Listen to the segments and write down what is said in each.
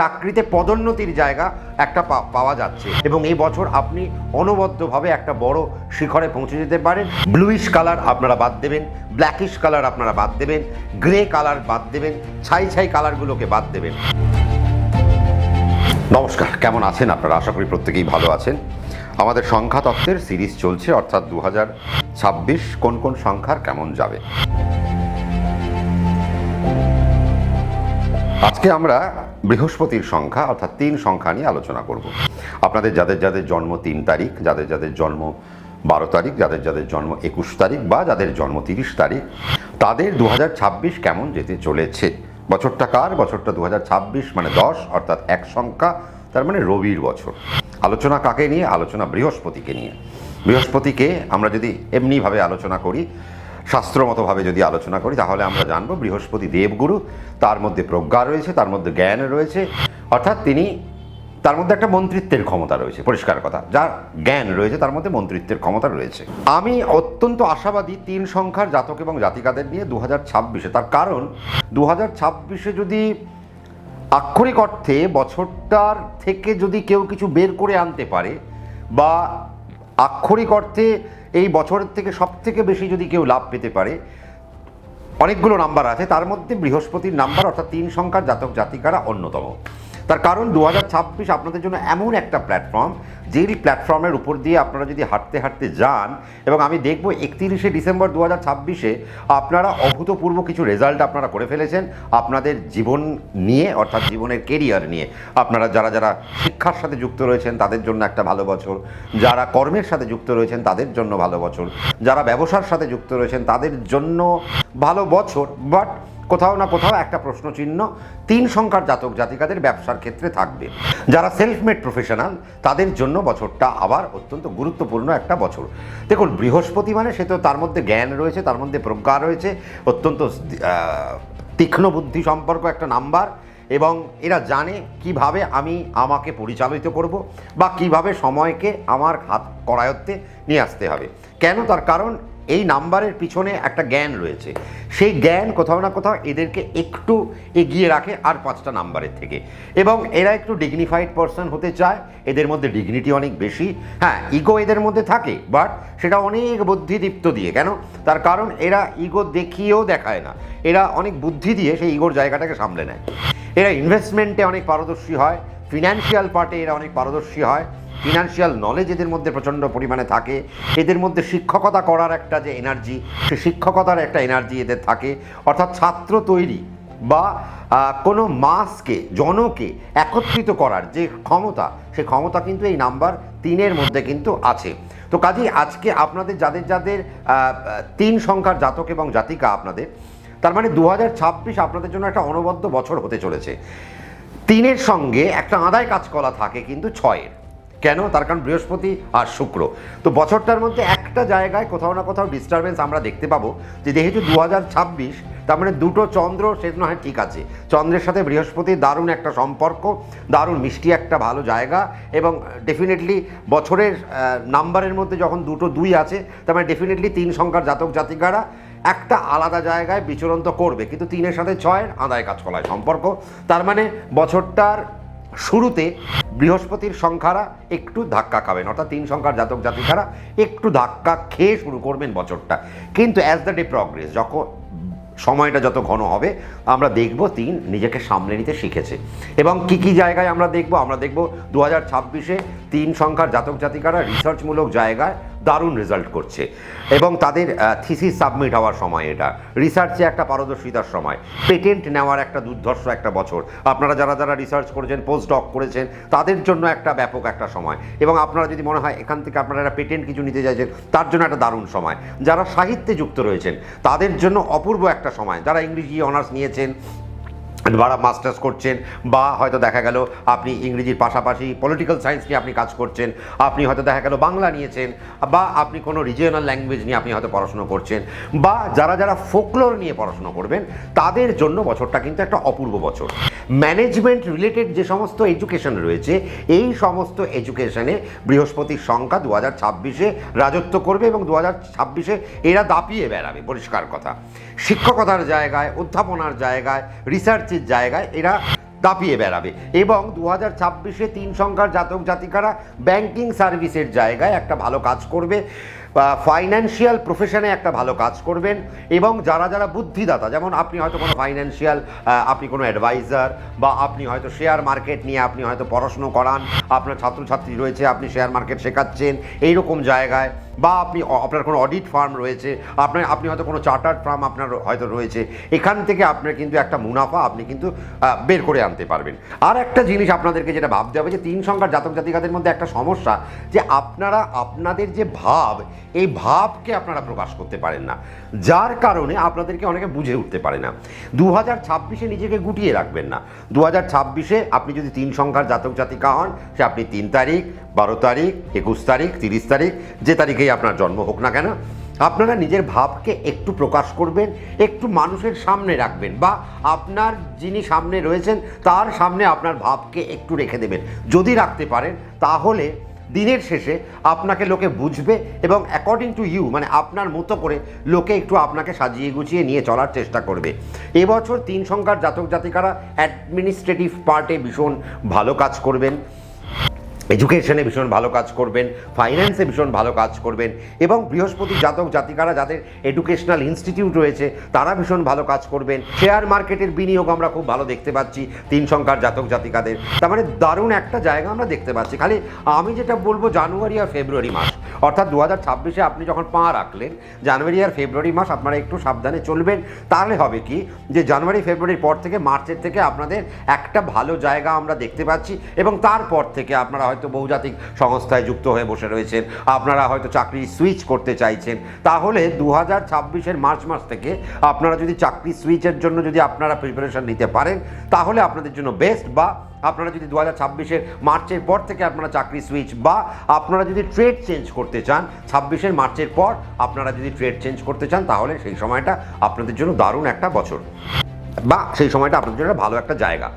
চাকরিতে পদোন্নতির জায়গা একটা পাওয়া যাচ্ছে। এবং এই বছর আপনি অনবদ্যভাবে একটা বড় শিখরে পৌঁছে যেতে পারেন। ব্লুইশ কালার আপনারা বাদ দেবেন ব্ল্যাকিশ কালার আপনারা বাদ দেবেন গ্রে কালার বাদ দেবেন, ছাই ছাই কালারগুলোকে বাদ দেবেন। নমস্কার, কেমন আছেন আপনারা? আশা করি প্রত্যেকেই ভালো আছেন। আমাদের সংখ্যা তত্ত্বের সিরিজ চলছে, অর্থাৎ দু কোন কোন সংখ্যার কেমন যাবে। আজকে আমরা বৃহস্পতির সংখ্যা, অর্থাৎ তিন সংখ্যা নিয়ে আলোচনা করব। আপনাদের যাদের যাদের জন্ম তিন তারিখ, যাদের যাদের জন্ম বারো তারিখ, যাদের যাদের জন্ম একুশ তারিখ বা যাদের জন্ম তিরিশ তারিখ, তাদের দু হাজার ছাব্বিশ কেমন যেতে চলেছে? বছরটা কার? বছরটা দু হাজার ছাব্বিশ মানে দশ, অর্থাৎ এক সংখ্যা, তার মানে রবির বছর। আলোচনা কাকে নিয়ে? আলোচনা বৃহস্পতিকে নিয়ে। বৃহস্পতিকে আমরা যদি এমনিভাবে আলোচনা করি শাস্ত্রমতভাবে যদি আলোচনা করি, তাহলে আমরা জানব বৃহস্পতি দেবগুরু, তার মধ্যে প্রজ্ঞা রয়েছে, তার মধ্যে জ্ঞান রয়েছে। অর্থাৎ তিনি, তার মধ্যে একটা মন্ত্রিত্বের ক্ষমতা রয়েছে, পরিষ্কার কথা। যার জ্ঞান রয়েছে, তার মধ্যে মন্ত্রিত্বের ক্ষমতা রয়েছে। আমি অত্যন্ত আশাবাদী তিন সংখ্যার জাতক এবং জাতিকাদের নিয়ে দু হাজার ছাব্বিশে। তার কারণ দু হাজার ছাব্বিশে যদি আক্ষরিক অর্থে বছরটার থেকে যদি কেউ কিছু বের করে আনতে পারে, বা আক্ষরিক অর্থে এই বছরের থেকে সব থেকে বেশি যদি কেউ লাভ পেতে পারে, অনেকগুলো নাম্বার আছে। তার মধ্যে বৃহস্পতির নাম্বার অর্থাৎ তিন সংখ্যার জাতক জাতিকারা অন্যতম। তার কারণ দু হাজার ছাব্বিশ আপনাদের জন্য এমন একটা প্ল্যাটফর্ম যেই প্ল্যাটফর্মের উপর দিয়ে আপনারা যদি হাঁটতে হাঁটতে যান, এবং আমি দেখব একত্রিশে ডিসেম্বর দু আপনারা অভূতপূর্ব কিছু রেজাল্ট আপনারা করে ফেলেছেন আপনাদের জীবন নিয়ে, অর্থাৎ জীবনের কেরিয়ার নিয়ে। আপনারা যারা যারা শিক্ষার সাথে যুক্ত রয়েছেন, তাদের জন্য একটা ভালো বছর। যারা কর্মের সাথে যুক্ত রয়েছেন, তাদের জন্য ভালো বছর। যারা ব্যবসার সাথে যুক্ত রয়েছেন, তাদের জন্য ভালো বছর। বাট কোথাও না কোথাও একটা প্রশ্ন চিহ্ন তিন সংখ্যার জাতক জাতিকাদের ব্যবসার ক্ষেত্রে থাকবে। যারা সেলফ মেড প্রফেশনাল তাদের জন্য বছরটা আবার অত্যন্ত গুরুত্বপূর্ণ একটা বছর। দেখুন, বৃহস্পতি মানে সে তো তার মধ্যে জ্ঞান রয়েছে, তার মধ্যে প্রজ্ঞা রয়েছে, অত্যন্ত তীক্ষ্ণ বুদ্ধি সম্পর্ক একটা নাম্বার এবং এরা জানে কীভাবে আমি আমাকে পরিচালিত করব বা কীভাবে সময়কে আমার হাত করায়ত্তে নিয়ে আসতে হবে। কেন? তার কারণ এই নাম্বারের পিছনে একটা জ্ঞান রয়েছে। সেই জ্ঞান কোথাও না কোথাও এদেরকে একটু এগিয়ে রাখে আর পাঁচটা নাম্বারের থেকে। এবং এরা একটু ডিগনিফাইড পার্সন হতে চায়, এদের মধ্যে ডিগনিটি অনেক বেশি। হ্যাঁ ইগো এদের মধ্যে থাকে বাট সেটা অনেক বুদ্ধিদীপ্ত দিয়ে। কেন? তার কারণ এরা ইগো দেখিয়েও দেখায় না। এরা অনেক বুদ্ধি দিয়ে সেই ইগোর জায়গাটাকে সামলে নেয়। এরা ইনভেস্টমেন্টে অনেক পারদর্শী হয় ফিনান্সিয়াল পার্টে এরা অনেক পারদর্শী হয়। ফিনান্সিয়াল নলেজ এদের মধ্যে প্রচণ্ড পরিমাণে থাকে। এদের মধ্যে শিক্ষকতা করার একটা যে এনার্জি সে শিক্ষকতার একটা এনার্জি এদের থাকে। অর্থাৎ ছাত্র তৈরি বা কোনো মাসকে জনকে একত্রিত করার যে ক্ষমতা, সে ক্ষমতা কিন্তু এই নাম্বার তিনের মধ্যে কিন্তু আছে। তো কাজেই আজকে আপনাদের, যাদের যাদের তিন সংখ্যার জাতক এবং জাতিকা আপনাদের, তার মানে দু হাজার ছাব্বিশ আপনাদের জন্য একটা অনবদ্য বছর হতে চলেছে। তিনের সঙ্গে একটা আদায় কাজকলা থাকে কিন্তু ছয়ের। কেন? তার কারণ বৃহস্পতি আর শুক্র। তো বছরটার মধ্যে একটা জায়গায় কোথাও না কোথাও ডিস্টারবেন্স আমরা দেখতে পাবো যে যেহেতু দু হাজার ছাব্বিশ, তার মানে দুটো চন্দ্র সে নয়, ঠিক আছে। চন্দ্রের সাথে বৃহস্পতির দারুণ একটা সম্পর্ক, দারুণ মিষ্টি একটা ভালো জায়গা এবং ডেফিনেটলি বছরের নাম্বারের মধ্যে যখন দুটো দুই আছে, তার মানে ডেফিনেটলি তিন সংখ্যার জাতক জাতিকারা একটা আলাদা জায়গায় বিচরণ তো করবে। কিন্তু তিনের সাথে ছয়ের আদায় কাজ কলায় সম্পর্ক। তার মানে বছরটার শুরুতে বৃহস্পতির সংখ্যারা একটু ধাক্কা খাবেন, অর্থাৎ তিন সংখ্যার জাতক জাতিকারা একটু ধাক্কা খেয়ে শুরু করবেন বছরটা। কিন্তু অ্যাজ দ্য ডে প্রগ্রেস যখন সময়টা যত ঘন হবে, আমরা দেখব তিন নিজেকে সামলে নিতে শিখেছে। এবং কি কি জায়গায় আমরা দেখব? আমরা দেখব দু হাজার ছাব্বিশে তিন সংখ্যার জাতক জাতিকারা রিসার্চমূলক জায়গায় দারুণ রেজাল্ট করছে। এবং তাদের থিসিস সাবমিট হওয়ার সময় এটা। রিসার্চে একটা পারদর্শিতার সময়। পেটেন্ট নেওয়ার একটা দুর্ধর্ষ একটা বছর। আপনারা যারা যারা রিসার্চ করেছেন পোস্ট ডক করেছেন, তাদের জন্য একটা ব্যাপক একটা সময়। এবং আপনারা যদি মনে হয় এখান থেকে আপনারা একটা পেটেন্ট কিছু নিতে চাইছেন, তার জন্য একটা দারুণ সময়। যারা সাহিত্যে যুক্ত রয়েছেন, তাদের জন্য অপূর্ব একটা সময়। যারা ইংরেজি অনার্স নিয়েছেন যারা মাস্টার্স করছেন বা হয়তো দেখা গেল আপনি ইংরেজির পাশাপাশি পলিটিক্যাল সায়েন্স নিয়ে আপনি কাজ করছেন, আপনি হয়তো দেখা গেল বাংলা নিয়েছেন, বা আপনি কোনো রিজিওনাল ল্যাঙ্গুয়েজ নিয়ে আপনি হয়তো পড়াশুনো করছেন, বা যারা যারা ফোকলোর নিয়ে পড়াশুনো করবেন, তাদের জন্য বছরটা কিন্তু একটা অপূর্ব বছর। ম্যানেজমেন্ট রিলেটেড যে সমস্ত এডুকেশন রয়েছে, এই সমস্ত এডুকেশনে বৃহস্পতির সংখ্যা দু হাজার ছাব্বিশে রাজত্ব করবে এবং দু হাজার ছাব্বিশে এরা দাপিয়ে বেড়াবে, পরিষ্কার কথা। শিক্ষকতার জায়গায় অধ্যাপনার জায়গায় রিসার্চের জায়গায় এরা দাপিয়ে বেড়াবে এবং দু হাজার ছাব্বিশে তিন সংখ্যার জাতক জাতিকারা ব্যাংকিং সার্ভিসের জায়গায় একটা ভালো কাজ করবে। ফাইন্যান্সিয়াল প্রফেশনে একটা ভালো কাজ করবেন এবং যারা যারা বুদ্ধিদাতা, যেমন আপনি হয়তো কোনো ফাইন্যান্সিয়াল আপনি কোনো অ্যাডভাইজার বা আপনি হয়তো শেয়ার মার্কেট নিয়ে আপনি হয়তো পড়াশুনো করান, আপনার ছাত্রছাত্রী রয়েছে, আপনি শেয়ার মার্কেট শেখাচ্ছেন এইরকম জায়গায় বা আপনি আপনার কোনো অডিট ফার্ম রয়েছে, আপনার, আপনি হয়তো কোনো চার্টার্ড ফার্ম আপনার হয়তো রয়েছে, এখান থেকে আপনার কিন্তু একটা মুনাফা আপনি কিন্তু বের করে আনতে পারবেন। আর একটা জিনিস আপনাদেরকে যেটা ভাবতে হবে যে তিন সংখ্যার জাতক জাতিকাদের মধ্যে একটা সমস্যা যে আপনারা, আপনাদের যে ভাব এই ভাবকে আপনারা প্রকাশ করতে পারেন না। যার কারণে আপনাদেরকে অনেকে বুঝে উঠতে পারে না। দু হাজার ছাব্বিশে নিজেকে গুটিয়ে রাখবেন না। দু হাজার ছাব্বিশে আপনি যদি তিন সংখ্যার জাতক জাতিকা হন, সে আপনি তিন তারিখ, বারো তারিখ, একুশ তারিখ, তিরিশ তারিখ, যে তারিখেই আপনার জন্ম হোক না কেন, আপনারা নিজের ভাবকে একটু প্রকাশ করবেন, একটু মানুষের সামনে রাখবেন বা আপনার যিনি সামনে রয়েছেন, তার সামনে আপনার ভাবকে একটু রেখে দেবেন। যদি রাখতে পারেন, তাহলে দিনের শেষে আপনাকে লোকে বুঝবে এবং অ্যাকর্ডিং টু ইউ মানে আপনার মতো করে লোকে একটু আপনাকে সাজিয়ে গুছিয়ে নিয়ে চলার চেষ্টা করবে। এবছর তিন সংখ্যার জাতক জাতিকারা অ্যাডমিনিস্ট্রেটিভ পার্টে ভীষণ ভালো কাজ করবেন। এডুকেশনে ভীষণ ভালো কাজ করবেন ফাইন্যান্সে ভীষণ ভালো কাজ করবেন, এবং বৃহস্পতি জাতক, জাতিকারা যাদের এডুকেশনাল ইনস্টিটিউট রয়েছে, তারা ভীষণ ভালো কাজ করবেন। শেয়ার মার্কেটের বিনিয়োগ আমরা খুব ভালো দেখতে পাচ্ছি, তিন সংখ্যার জাতক, জাতিকাদের। তার মানে দারুণ একটা জায়গা আমরা দেখতে পাচ্ছি। খালি আমি যেটা বলব, জানুয়ারি আর ফেব্রুয়ারি মাস। অর্থাৎ দু হাজার ছাব্বিশে আপনি যখন পা রাখলেন, জানুয়ারি আর ফেব্রুয়ারি মাস আপনারা একটু সাবধানে চলবেন। তাহলে হবে কি, যে জানুয়ারি, ফেব্রুয়ারির পর থেকে, মার্চের থেকে আপনাদের একটা ভালো জায়গা আমরা দেখতে পাচ্ছি, এবং তারপর থেকে আপনারা হয়তো বহুজাতিক সংস্থায় যুক্ত হয়ে বসে রয়েছেন। আপনারা হয়তো চাকরি সুইচ করতে চাইছেন। তাহলে দু হাজার ছাব্বিশের মার্চ মাস থেকে আপনারা যদি চাকরি সুইচের জন্য যদি আপনারা প্রিপারেশন নিতে পারেন, তাহলে আপনাদের জন্য বেস্ট বা আপনারা যদি দু হাজার ছাব্বিশের মার্চের পর থেকে আপনারা চাকরি সুইচ বা আপনারা যদি ট্রেড চেঞ্জ করতে চান, ছাব্বিশের মার্চের পর আপনারা যদি ট্রেড চেঞ্জ করতে চান, তাহলে সেই সময়টা আপনাদের জন্য দারুণ একটা বছর। বা সেই সময়টা আপনাদের জন্য ভালো একটা জায়গা।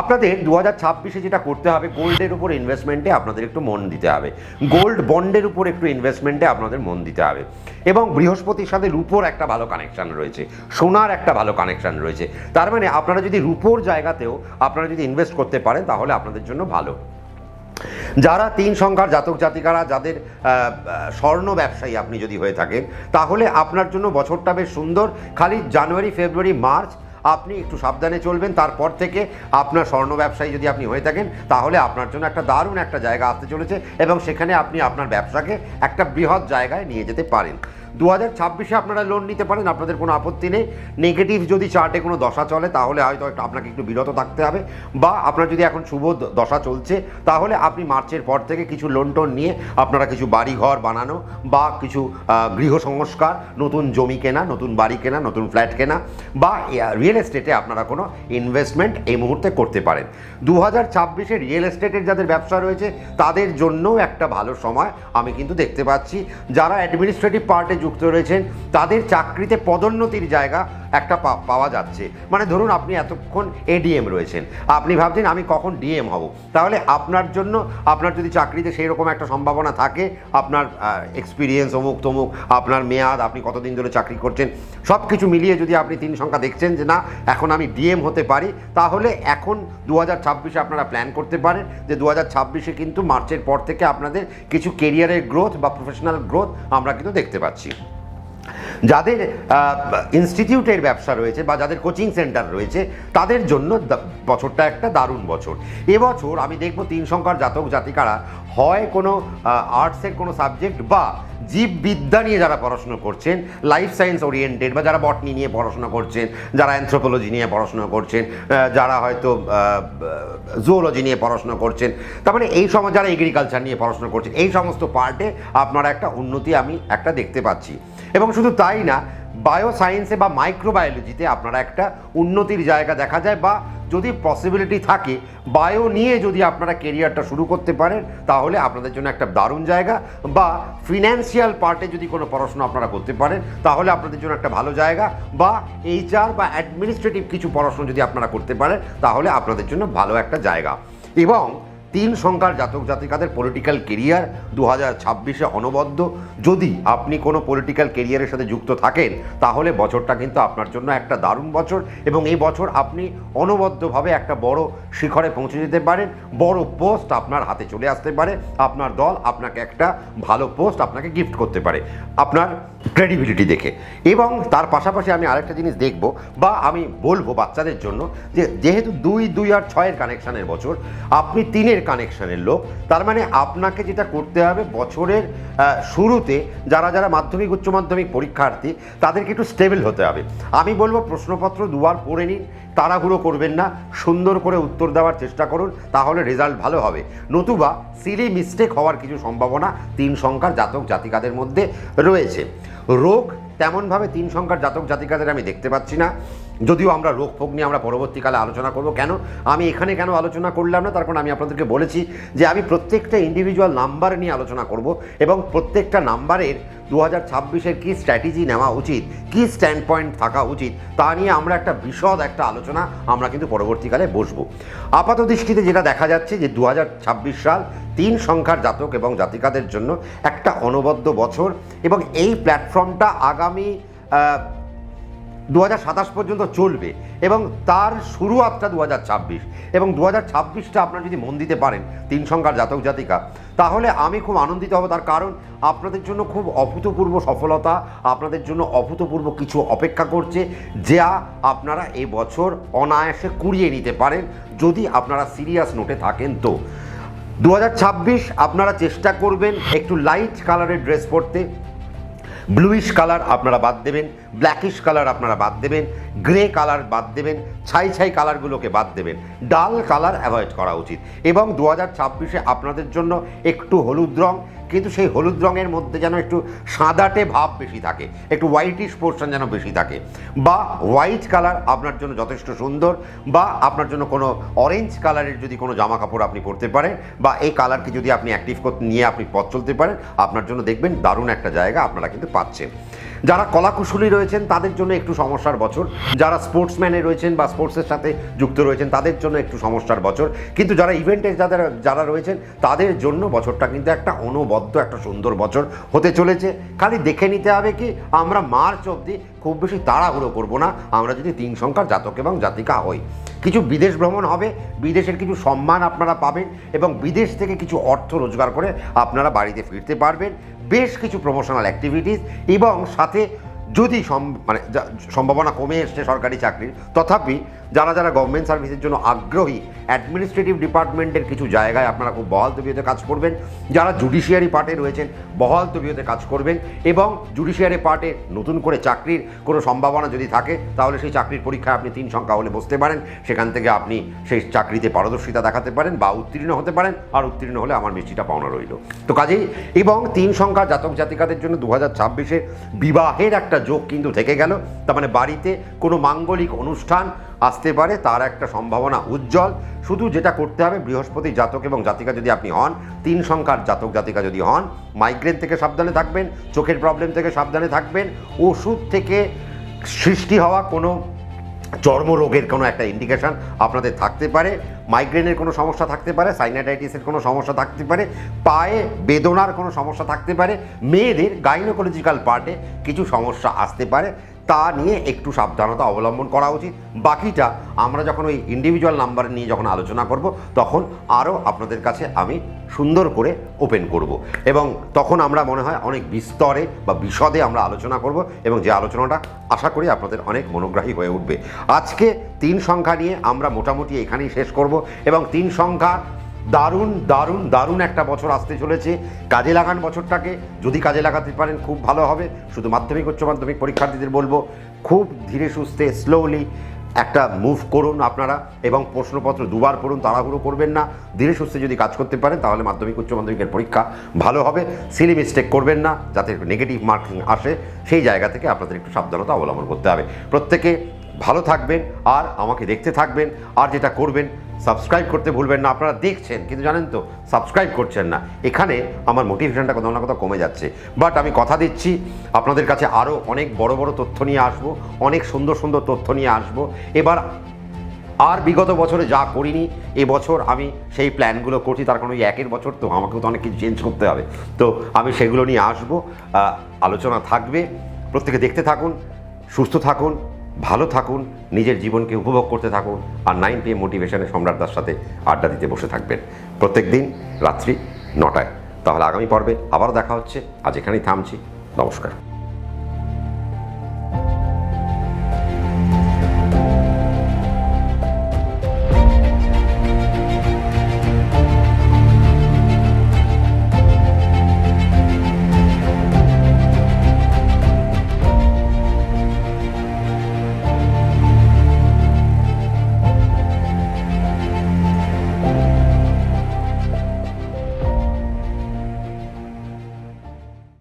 আপনাদের দু হাজার ছাব্বিশে যেটা করতে হবে, গোল্ডের উপর ইনভেস্টমেন্টে আপনাদের একটু মন দিতে হবে। গোল্ড বন্ডের উপর একটু ইনভেস্টমেন্টে আপনাদের মন দিতে হবে। এবং বৃহস্পতির সাথে রূপোর একটা ভালো কানেকশন রয়েছে, সোনার একটা ভালো কানেকশন রয়েছে। তার মানে আপনারা যদি রূপোর জায়গাতেও আপনারা যদি ইনভেস্ট করতে পারেন, তাহলে আপনাদের জন্য ভালো। যারা তিন সংখ্যার জাতক জাতিকারা, যাদের স্বর্ণ ব্যবসায়ী আপনি যদি হয়ে থাকেন, তাহলে আপনার জন্য বছরটা বেশ সুন্দর। খালি জানুয়ারি, ফেব্রুয়ারি, মার্চ আপনি একটু সাবধানে চলবেন, তারপর থেকে আপনার স্বর্ণ ব্যবসায়ী যদি আপনি হয়ে থাকেন, তাহলে আপনার জন্য একটা দারুণ একটা জায়গা আসতে চলেছে এবং সেখানে আপনি আপনার ব্যবসাকে একটা বৃহৎ জায়গায় নিয়ে যেতে পারেন। দু হাজার ছাব্বিশে আপনারা লোন নিতে পারেন, আপনাদের কোনো আপত্তি নেই। নেগেটিভ যদি চার্টে কোনো দশা চলে, তাহলে হয়তো একটু আপনাকে একটু বিরত থাকতে হবে। বা আপনার যদি এখন শুভ দশা চলছে, তাহলে আপনি মার্চের পর থেকে কিছু লোন টোন নিয়ে আপনারা কিছু বাড়ি ঘর বানানো বা কিছু গৃহ সংস্কার, নতুন জমি কেনা, নতুন বাড়ি কেনা, নতুন ফ্ল্যাট কেনা বা রিয়েল এস্টেটে আপনারা কোনো ইনভেস্টমেন্ট এই মুহূর্তে করতে পারেন। দু হাজার ছাব্বিশে রিয়েল এস্টেটের যাদের ব্যবসা রয়েছে, তাদের জন্যও একটা ভালো সময় আমি কিন্তু দেখতে পাচ্ছি। যারা অ্যাডমিনিস্ট্রেটিভ পার্টে যুক্ত রয়েছেন, তাদের চাকরিতে পদোন্নতির জায়গা একটা পাওয়া যাচ্ছে। মানে ধরুন আপনি এতক্ষণ এডিএম রয়েছেন, আপনি ভাবছেন আমি কখন ডিএম হব। তাহলে আপনার জন্য, আপনার যদি চাকরিতে সেই রকম একটা সম্ভাবনা থাকে, আপনার এক্সপিরিয়েন্স অমুক তমুক, আপনার মেয়াদ, আপনি কতদিন ধরে চাকরি করছেন সব কিছু মিলিয়ে যদি আপনি তিন সংখ্যা দেখছেন যে না, এখন আমি ডিএম হতে পারি, তাহলে এখন দু হাজার ছাব্বিশে আপনারা প্ল্যান করতে পারেন যে দু হাজার ছাব্বিশে কিন্তু মার্চের পর থেকে আপনাদের কিছু কেরিয়ারের গ্রোথ বা প্রফেশনাল গ্রোথ আমরা কিন্তু দেখতে পাচ্ছি। যাদের ইনস্টিটিউটের ব্যবসা রয়েছে বা যাদের কোচিং সেন্টার রয়েছে, তাদের জন্য বছরটা একটা দারুণ বছর। এবছর আমি দেখব তিন সংখ্যার জাতক জাতিকারা হয় কোনো আর্টসের কোনো সাবজেক্ট বা জীববিদ্যা নিয়ে যারা পড়াশোনা করছেন লাইফ সায়েন্স ওরিয়েন্টেড বা যারা বটনি নিয়ে পড়াশোনা করছেন, যারা অ্যান্থ্রোপোলজি নিয়ে পড়াশোনা করছেন যারা হয়তো জুওলজি নিয়ে পড়াশোনা করছেন, তার মানে এই সময় যারা এগ্রিকালচার নিয়ে পড়াশোনা করছেন, এই সমস্ত পার্টে আপনারা একটা উন্নতি আমি একটা দেখতে পাচ্ছি। এবং শুধু তাই না বায়ো সায়েন্সে বা মাইক্রোবায়োলজিতে আপনারা একটা উন্নতির জায়গা দেখা যায় বা যদি পসিবিলিটি থাকে বায়ো নিয়ে যদি আপনারা কেরিয়ারটা শুরু করতে পারেন, তাহলে আপনাদের জন্য একটা দারুণ জায়গা। বা ফিনান্সিয়াল পার্টে যদি কোনো পড়াশোনা আপনারা করতে পারেন, তাহলে আপনাদের জন্য একটা ভালো জায়গা। বা এইচআর বা অ্যাডমিনিস্ট্রেটিভ কিছু পড়াশোনা যদি আপনারা করতে পারেন, তাহলে আপনাদের জন্য ভালো একটা জায়গা। এবং তিন সংখ্যার জাতক জাতিকাদের পলিটিক্যাল কেরিয়ার দু হাজার ছাব্বিশে অনবদ্য। যদি আপনি কোনো পলিটিক্যাল কেরিয়ারের সাথে যুক্ত থাকেন, তাহলে বছরটা কিন্তু আপনার জন্য একটা দারুণ বছর এবং এই বছর আপনি অনবদ্যভাবে একটা বড় শিখরে পৌঁছে যেতে পারেন। বড় পোস্ট আপনার হাতে চলে আসতে পারে। আপনার দল আপনাকে একটা ভালো পোস্ট আপনাকে গিফট করতে পারে। আপনার ক্রেডিবিলিটি দেখে। এবং তার পাশাপাশি আমি আরেকটা জিনিস দেখব বা আমি বলব বাচ্চাদের জন্য যে, যেহেতু দুই দুই আর ছয়ের কানেকশানের বছর, আপনি তিনের কানেকশানের লোক। তার মানে আপনাকে যেটা করতে হবে বছরের শুরুতে যারা যারা মাধ্যমিক, উচ্চ মাধ্যমিক পরীক্ষার্থী, তাদেরকে একটু স্টেবল হতে হবে। আমি বলব প্রশ্নপত্র দুবার পড়ে নিন, তাড়াহুড়ো করবেন না, সুন্দর করে উত্তর দেওয়ার চেষ্টা করুন, তাহলে রেজাল্ট ভালো হবে। নতুবা সিলি মিস্টেক হওয়ার কিছু সম্ভাবনা তিন সংখ্যার জাতক জাতিকাদের মধ্যে রয়েছে। রোগ, তেমনভাবে তিন সংখ্যার জাতক জাতিকাদের আমি দেখতে পাচ্ছি না। যদিও আমরা রোগ ফোগ নিয়ে আমরা পরবর্তীকালে আলোচনা করব। কেন? আমি এখানে কেন আলোচনা করলাম না? তার কারণ আমি আপনাদেরকে বলেছি যে আমি প্রত্যেকটা ইন্ডিভিজুয়াল নাম্বার নিয়ে আলোচনা করব এবং প্রত্যেকটা নাম্বারের দু হাজার ছাব্বিশের কী স্ট্র্যাটেজি নেওয়া উচিত? কী স্ট্যান্ড পয়েন্ট থাকা উচিত? তা নিয়ে আমরা একটা বিশদ একটা আলোচনা আমরা কিন্তু পরবর্তীকালে বসব। আপাত দৃষ্টিতে যেটা দেখা যাচ্ছে যে দু ছাব্বিশ সাল তিন সংখ্যার জাতক এবং জাতিকাদের জন্য একটা অনবদ্য বছর এবং এই প্ল্যাটফর্মটা আগামী দু পর্যন্ত চলবে এবং তার শুরুয়াতটা দু হাজার ছাব্বিশ এবং দু হাজার ছাব্বিশটা আপনারা যদি মন দিতে পারেন, তিন সংখ্যার জাতক জাতিকা, তাহলে আমি খুব আনন্দিত হব। তার কারণ আপনাদের জন্য খুব অভূতপূর্ব সফলতা, আপনাদের জন্য অভূতপূর্ব কিছু অপেক্ষা করছে যা আপনারা এই বছর অনায়াসে কুড়িয়ে নিতে পারেন। যদি আপনারা সিরিয়াস নোটে থাকেন তো। দু হাজার ছাব্বিশ আপনারা চেষ্টা করবেন একটু লাইট কালারের ড্রেস পরতে ব্লুইশ কালার আপনারা বাদ দেবেন। ব্ল্যাকিশ কালার আপনারা বাদ দেবেন গ্রে কালার বাদ দেবেন, ছাই ছাই কালারগুলোকে বাদ দেবেন। ডাল কালার অ্যাভয়েড করা উচিত। এবং দু হাজার ছাব্বিশে আপনাদের জন্য একটু হলুদ রং, কিন্তু সেই হলুদ রঙের মধ্যে যেন একটু সাদাটে ভাব বেশি থাকে, একটু হোয়াইটিশ পোর্শন যেন বেশি থাকে। বা হোয়াইট কালার আপনার জন্য যথেষ্ট সুন্দর, বা আপনার জন্য কোনো অরেঞ্জ কালারের যদি কোনো জামা কাপড় আপনি পরতে পারেন, বা এই কালারকে যদি আপনি অ্যাক্টিভ করতে নিয়ে আপনি পথ চলতে পারেন, আপনার জন্য দেখবেন দারুণ একটা জায়গা আপনারা কিন্তু পাচ্ছেন। যারা কলাকুশলী রয়েছেন, তাদের জন্য একটু সমস্যার বছর। যারা স্পোর্টসম্যানে রয়েছেন বা স্পোর্টসের সাথে যুক্ত রয়েছেন, তাদের জন্য একটু সমস্যার বছর। কিন্তু যারা ইভেন্টে যাদের, যারা রয়েছেন, তাদের জন্য বছরটা কিন্তু একটা অনবদ্য, একটা সুন্দর বছর হতে চলেছে। খালি দেখে নিতে হবে কি, আমরা মার্চ অবধি খুব বেশি তাড়াহুড়ো করব না। আমরা যদি তিন সংখ্যার জাতক এবং জাতিকা হই। কিছু বিদেশ ভ্রমণ হবে, বিদেশের কিছু সম্মান আপনারা পাবেন এবং বিদেশ থেকে কিছু অর্থ রোজগার করে আপনারা বাড়িতে ফিরতে পারবেন। বেশ কিছু প্রমোশনাল অ্যাক্টিভিটিস এবং সাথে যদি মানে সম্ভাবনা কমে এসছে সরকারি চাকরির, তথাপি যারা যারা গভর্নমেন্ট সার্ভিসের জন্য আগ্রহী অ্যাডমিনিস্ট্রেটিভ ডিপার্টমেন্টের কিছু জায়গায় আপনারা খুব বহাল তবিয়তে কাজ করবেন। যারা জুডিশিয়ারি পার্টে রয়েছেন, বহাল তবিয়তে কাজ করবেন এবং জুডিশিয়ারি পার্টে নতুন করে চাকরির কোনো সম্ভাবনা যদি থাকে, তাহলে সেই চাকরির পরীক্ষায় আপনি তিন সংখ্যা হলে বসতে পারেন। সেখান থেকে আপনি সেই চাকরিতে পারদর্শিতা দেখাতে পারেন বা উত্তীর্ণ হতে পারেন। আর উত্তীর্ণ হলে আমার মিষ্টিটা পাওনা রইল। তো কাজেই, এবং তিন সংখ্যা জাতক জাতিকাদের জন্য দু হাজার বিবাহের একটা যোগ কিন্তু থেকে গেল। তার মানে বাড়িতে কোনো মাঙ্গলিক অনুষ্ঠান আসতে পারে, তার একটা সম্ভাবনা উজ্জ্বল। শুধু যেটা করতে হবে, বৃহস্পতি জাতক এবং জাতিকা যদি আপনি হন, তিন সংখ্যার জাতক জাতিকা যদি হন মাইগ্রেন থেকে সাবধানে থাকবেন, চোখের প্রবলেম থেকে সাবধানে থাকবেন, ওষুধ থেকে সৃষ্টি হওয়া কোনো চর্মরোগের কোনো একটা ইন্ডিকেশন আপনাদের থাকতে পারে মাইগ্রেনের কোনো সমস্যা থাকতে পারে সাইনাটাইটিসের কোনো সমস্যা থাকতে পারে, পায়ে বেদনার কোনো সমস্যা থাকতে পারে, মেয়েদের গাইনোকোলজিক্যাল পার্টে কিছু সমস্যা আসতে পারে, তা নিয়ে একটু সাবধানতা অবলম্বন করা উচিত। বাকিটা আমরা যখন ওই ইন্ডিভিজুয়াল নাম্বার নিয়ে যখন আলোচনা করব, তখন আরও আপনাদের কাছে আমি সুন্দর করে ওপেন করব। এবং তখন আমরা মনে হয় অনেক বিস্তরে বা বিশদে আমরা আলোচনা করব এবং যে আলোচনাটা আশা করি আপনাদের অনেক মনোগ্রাহী হয়ে উঠবে। আজকে তিন সংখ্যা নিয়ে আমরা মোটামুটি এখানেই শেষ করব এবং তিন সংখ্যা দারুণ দারুণ দারুণ একটা বছর আসতে চলেছে। কাজে লাগান বছরটাকে। যদি কাজে লাগাতে পারেন খুব ভালো হবে। শুধু মাধ্যমিক, উচ্চ মাধ্যমিক পরীক্ষার্থীদের বলব, খুব ধীরে সুস্থে স্লোলি একটা মুভ করুন আপনারা এবং প্রশ্নপত্র দুবার পড়ুন, তাড়াহুড়ো করবেন না। ধীরে সুস্থে যদি কাজ করতে পারেন, তাহলে মাধ্যমিক, উচ্চ মাধ্যমিকের পরীক্ষা ভালো হবে। সিলি মিস্টেক করবেন না, যাতে নেগেটিভ মার্কিং আসে। সেই জায়গা থেকে আপনাদের একটু সাবধানতা অবলম্বন করতে হবে। প্রত্যেকে ভালো থাকবেন, আর আমাকে দেখতে থাকবেন, আর যেটা করবেন সাবস্ক্রাইব করতে ভুলবেন না, আপনারা দেখছেন, কিন্তু জানেন তো, সাবস্ক্রাইব করছেন না। এখানে আমার মোটিভেশনটা কোথাও না কোথাও কমে যাচ্ছে। বাট আমি কথা দিচ্ছি, আপনাদের কাছে আরও অনেক বড় বড় তথ্য নিয়ে আসব, অনেক সুন্দর সুন্দর তথ্য নিয়ে আসব। এবার আর বিগত বছরে যা করিনি এবছর আমি সেই প্ল্যানগুলো করছি, তার কারণ ওই একের বছর তো আমাকেও তো অনেক কিছু চেঞ্জ করতে হবে। তো আমি সেগুলো নিয়ে আসব আলোচনা থাকবে। প্রত্যেকে দেখতে থাকুন, সুস্থ থাকুন ভালো থাকুন, নিজের জীবনকে উপভোগ করতে থাকুন আর নাইন পি এম মোটিভেশনে সম্রাটদার সাথে আড্ডা দিতে বসে থাকবেন। প্রত্যেক দিন রাত্রি নটায়। তাহলে আগামী পর্বে আবার দেখা হচ্ছে। আজ এখানেই থামছি। নমস্কার।